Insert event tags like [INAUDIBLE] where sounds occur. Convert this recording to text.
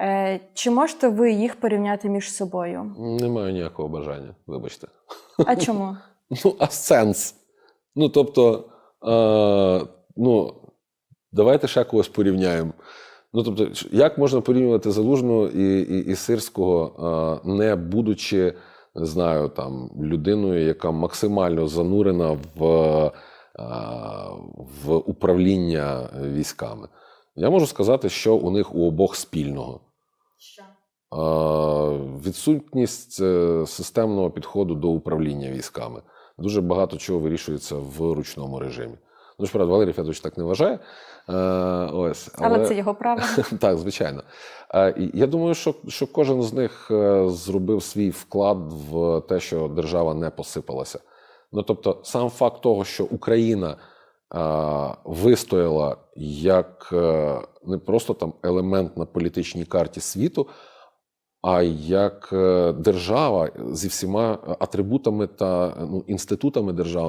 Е, Чи можете ви їх порівняти між собою? Не маю ніякого бажання, вибачте. А чому? [LAUGHS] Ну, а сенс. Ну, тобто, е, ну, давайте ще когось порівняємо. Ну, тобто, як можна порівнювати залужну і, і, і сирського, е, не будучи, не знаю, там, людиною, яка максимально занурена в, е, в управління військами? Я можу сказати, що у них у обох спільного. Що? Відсутність е, системного підходу до управління військами. Дуже багато чого вирішується в ручному режимі. Ну, ж правда, Валерій Федорович так не вважає. Е, ось, Але це його право. [LAUGHS] так, звичайно. Е, Я думаю, що, що кожен з них зробив свій вклад в те, що держава не посипалася. Ну тобто, сам факт того, що Україна вистояла як е, не просто там елемент на політичній карті світу, а як е, держава зі всіма атрибутами та ну, інститутами держави.